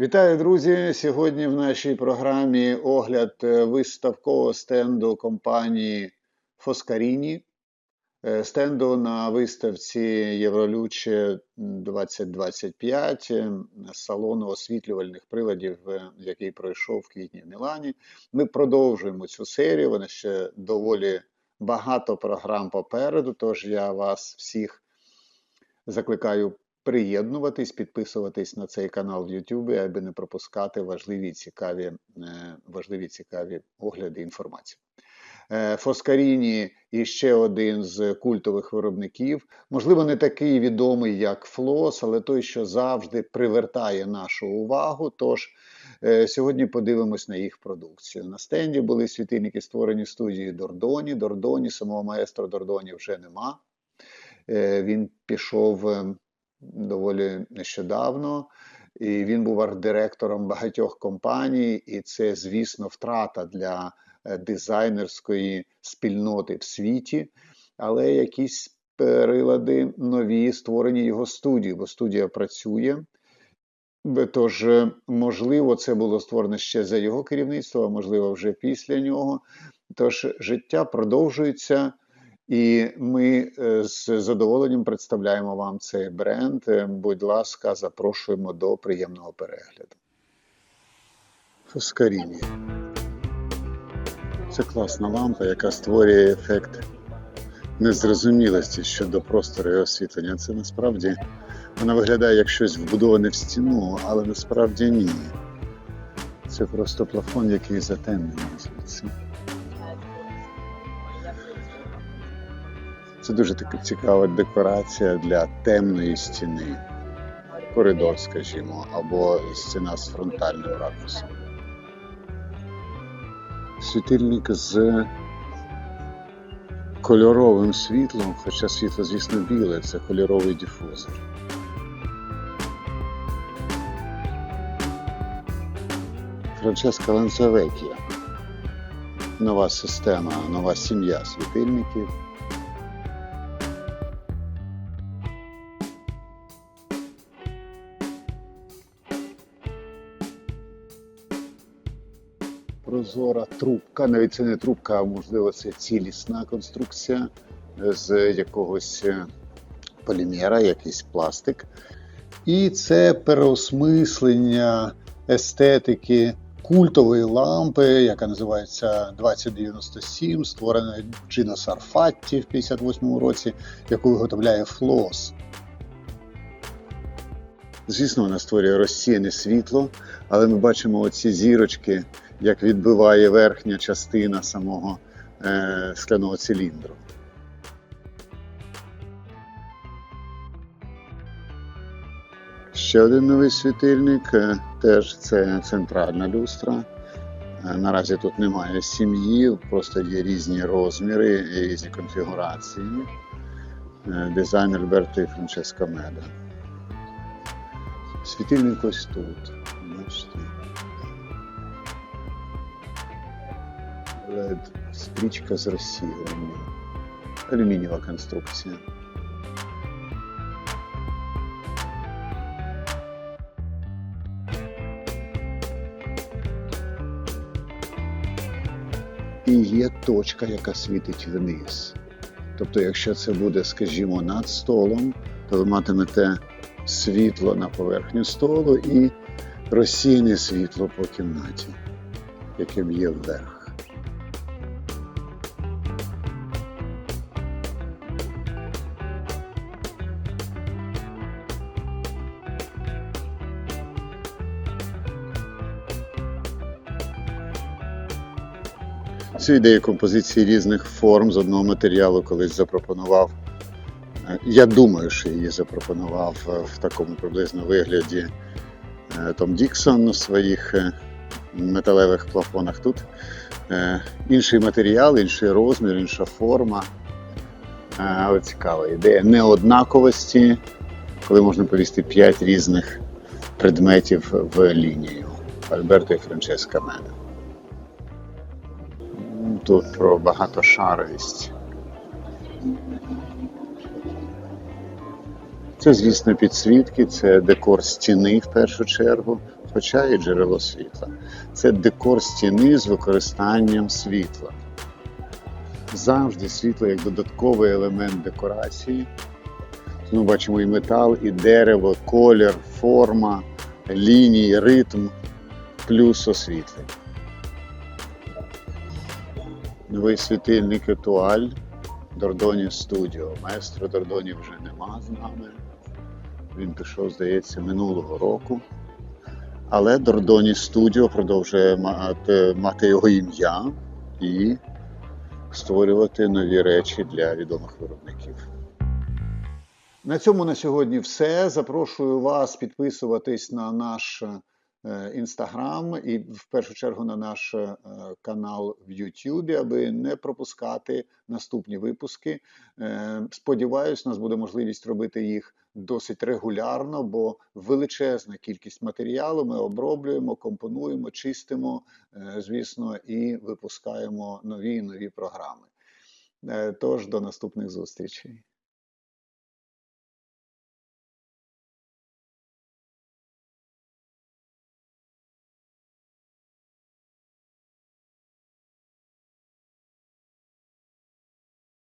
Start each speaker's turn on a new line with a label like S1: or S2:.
S1: Вітаю, друзі! Сьогодні в нашій програмі огляд е, виставкового стенду компанії Фоскаріні. Е, Стенду на виставці Євролюче 2025 е, салону освітлювальних приладів, який пройшов в квітні в Мілані. Ми продовжуємо цю серію. Вона ще доволі багато програм попереду. Тож я вас всіх закликаю приєднуватись, підписуватись на цей канал в YouTube, аби не пропускати важливі цікаві, е, важливі цікаві огляди інформації. Е, Фоскаріні і ще один з культових виробників, можливо, не такий відомий, як Флос, але той, що завжди привертає нашу увагу. Тож е, сьогодні подивимось на їх продукцію. На стенді були світильники, створені студією Дордоні. Дордоні, самого маестро Дордоні вже нема. Він пішов доволі нещодавно, і він був арт-директором багатьох компаній, і це, звісно, втрата для е, дизайнерської спільноти в світі, але якісь прилади нові створені його студією, бо студія працює. Тож, е, можливо, це було створено ще за його керівництва, а можливо, вже після нього. Тож життя продовжується, і ми е, з задоволенням представляємо вам цей бренд. Будь ласка, запрошуємо до приємного перегляду. Фоскаріні. Це класна лампа, яка створює ефект незрозумілості щодо простору і освітлення. Це насправді вона виглядає як щось вбудоване в стіну, але насправді ні. Це просто плафон, який затемнений звідси. Це дуже така цікава декорація для темної стіни. Коридор, скажімо, або стіна з фронтальним ракурсом. Світильник з кольоровим світлом, хоча світло, звісно, біле, це кольоровий дифузор. Франческа Ланцевекія. Нова система, нова сім'я світильників. Прозора трубка, навіть це не трубка, а можливо це цілісна конструкція з якогось е, полімера, якийсь пластик. І це переосмислення естетики культової лампи, яка називається 2097, створена Джино Сарфатті в 58 році, яку виготовляє Флос. Звісно, вона створює розсіяне світло, але ми бачимо оці зірочки, як відбиває верхня частина самого е, скляного циліндру. Ще один новий світильник, е, теж це центральна люстра. Е, Наразі тут немає сім'ї, просто є різні розміри різні конфігурації. Е, Дизайн Альберто і Франческо Меда. Світильник ось тут. Бачите. LED стрічка з розсіюванням. Алюмінієва конструкція. І є точка, яка світить вниз. Тобто, якщо це буде, скажімо, над столом, то ви матимете світло на поверхню столу і розсіяне світло по кімнаті, яке б'є вверх. Цю ідею композиції різних форм з одного матеріалу колись запропонував. е, Я думаю, що її запропонував е, в такому приблизно вигляді е, Том Діксон у своїх металевих плафонах. Тут інший матеріал, інший розмір, інша форма. Але цікава ідея неоднаковості, коли можна повісти 5 різних предметів в лінію. Альберто і Франческа Меда. Тут про багатошаровість. Це, звісно, підсвітки, це декор стіни в першу чергу. хоча і джерело світла. Це декор стіни з використанням світла. Завжди світло як додатковий елемент декорації. Ми бачимо і метал, і дерево, колір, форма, лінії, ритм, плюс освітлення. Новий світильник Етуаль Дордоні Студіо. Маестро Дордоні вже нема з нами. Він пішов, здається, минулого року. Але Дордоні Студіо продовжує мати, його ім'я і створювати нові речі для відомих виробників. На цьому на сьогодні все. Запрошую вас підписуватись на наш інстаграм і в першу чергу на наш е, канал в Ютубі, аби не пропускати наступні випуски. Е, Сподіваюсь, у нас буде можливість робити їх досить регулярно, бо величезна кількість матеріалу ми оброблюємо, компонуємо, чистимо, е, звісно, і випускаємо нові і нові програми. Е, Тож до наступних зустрічей.